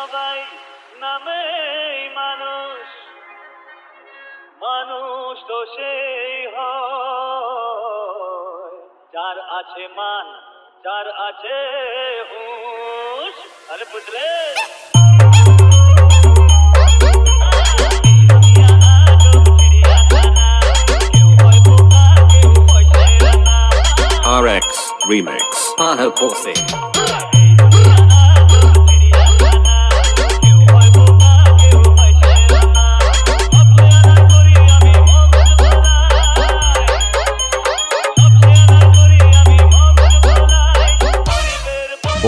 সবাই নামে মানুষ মানুষ তো সেই যার আছে মান যার আছে হুঁশ আরে বুঝলে RX Remix. Pano Corsi.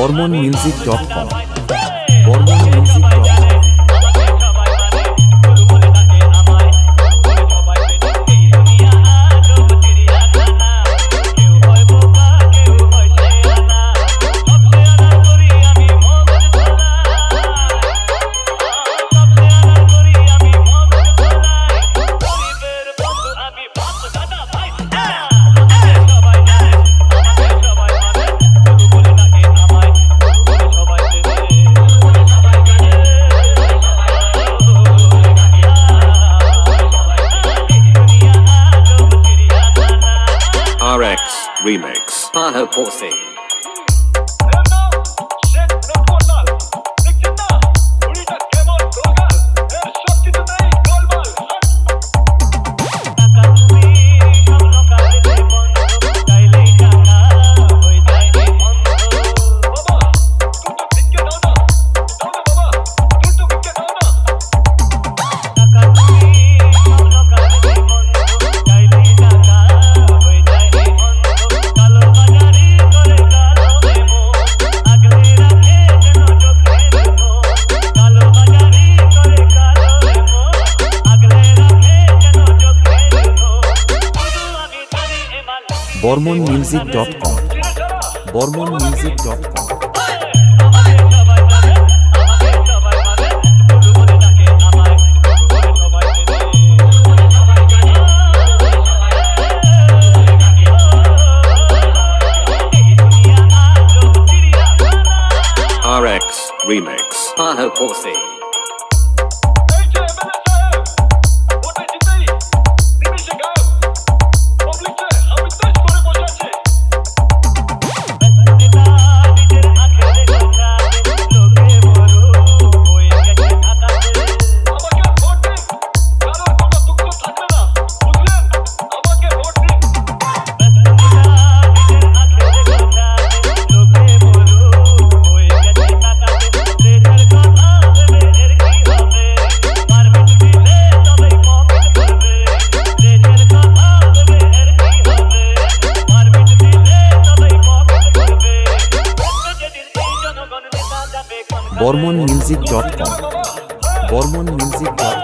Barman music dot com. Barman music dot com. Remix. Pano Corsi. Barman music dot com Barman music dot com RX Remix. Pano Corsi. Barman music dot com. Barman music dot